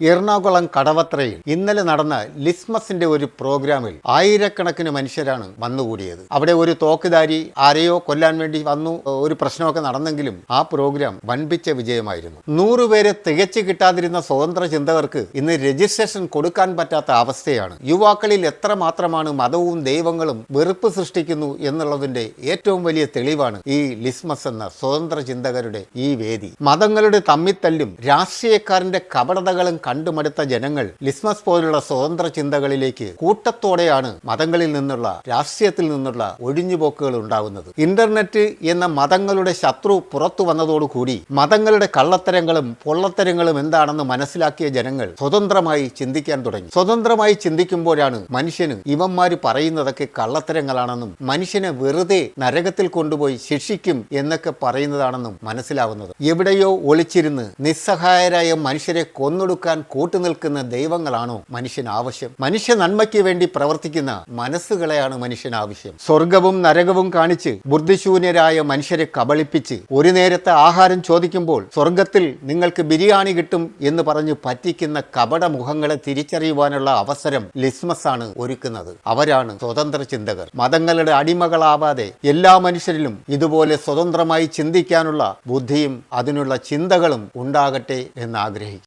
എറണാകുളം കടവത്രയിൽ ഇന്നലെ നടന്ന ലിസ്മസിന്റെ ഒരു പ്രോഗ്രാമിൽ ആയിരക്കണക്കിന് മനുഷ്യരാണ് വന്നുകൂടിയത്. അവിടെ ഒരു തോക്കുധാരി ആരെയോ കൊല്ലാൻ വേണ്ടി വന്നു ഒരു പ്രശ്നമൊക്കെ നടന്നെങ്കിലും ആ പ്രോഗ്രാം വൻപിച്ച വിജയമായിരുന്നു. നൂറുപേരെ തികച്ചു കിട്ടാതിരുന്ന സ്വതന്ത്ര ചിന്തകർക്ക് ഇന്ന് രജിസ്ട്രേഷൻ കൊടുക്കാൻ പറ്റാത്ത അവസ്ഥയാണ്. യുവാക്കളിൽ എത്ര മാത്രമാണ് മതവും ദൈവങ്ങളും വെറുപ്പ് സൃഷ്ടിക്കുന്നു എന്നുള്ളതിന്റെ ഏറ്റവും വലിയ തെളിവാണ് ഈ ലിസ്മസ് എന്ന സ്വതന്ത്ര ചിന്തകരുടെ ഈ വേദി. മതങ്ങളുടെ തമ്മിത്തല്ലും രാഷ്ട്രീയക്കാരന്റെ കപടതകളും കണ്ടുമടുത്ത ജനങ്ങൾ ലിസ്മസ് പോലുള്ള സ്വതന്ത്ര ചിന്തകളിലേക്ക് കൂട്ടത്തോടെയാണ് മതങ്ങളിൽ നിന്നുള്ള രാഷ്ട്രീയത്തിൽ നിന്നുള്ള ഒഴിഞ്ഞുപോക്കുകൾ ഉണ്ടാകുന്നത്. ഇന്റർനെറ്റ് എന്ന മതങ്ങളുടെ ശത്രു പുറത്തു വന്നതോടുകൂടി മതങ്ങളുടെ കള്ളത്തരങ്ങളും പൊള്ളത്തരങ്ങളും എന്താണെന്ന് മനസ്സിലാക്കിയ ജനങ്ങൾ സ്വതന്ത്രമായി ചിന്തിക്കാൻ തുടങ്ങി. സ്വതന്ത്രമായി ചിന്തിക്കുമ്പോഴാണ് മനുഷ്യന് ഇവന്മാര് പറയുന്നതൊക്കെ കള്ളത്തരങ്ങളാണെന്നും മനുഷ്യനെ വെറുതെ നരകത്തിൽ കൊണ്ടുപോയി ശിക്ഷിക്കും എന്നൊക്കെ പറയുന്നതാണെന്നും മനസ്സിലാവുന്നത്. എവിടെയോ ഒളിച്ചിരുന്ന് നിസ്സഹായരായ മനുഷ്യരെ കൊന്നൊടുക്കാൻ കൂട്ടുനിൽക്കുന്ന ദൈവങ്ങളാണോ മനുഷ്യൻ ആവശ്യം? മനുഷ്യ നന്മയ്ക്ക് വേണ്ടി പ്രവർത്തിക്കുന്ന മനസ്സുകളെയാണ് മനുഷ്യൻ ആവശ്യം. സ്വർഗവും നരകവും കാണിച്ച് ബുദ്ധിശൂന്യരായ മനുഷ്യരെ കബളിപ്പിച്ച് ഒരു നേരത്തെ ആഹാരം ചോദിക്കുമ്പോൾ സ്വർഗത്തിൽ നിങ്ങൾക്ക് ബിരിയാണി കിട്ടും എന്ന് പറഞ്ഞ് പറ്റിക്കുന്ന കപട മുഖങ്ങളെ തിരിച്ചറിയുവാനുള്ള അവസരം ലിസ്മസ് ആണ് ഒരുക്കുന്നത്. അവരാണ് സ്വതന്ത്ര ചിന്തകർ. മതങ്ങളുടെ അടിമകളാവാതെ എല്ലാ മനുഷ്യരിലും ഇതുപോലെ സ്വതന്ത്രമായി ചിന്തിക്കാനുള്ള ബുദ്ധിയും അതിനുള്ള ചിന്തകളും ഉണ്ടാകട്ടെ എന്ന് ആഗ്രഹിക്കും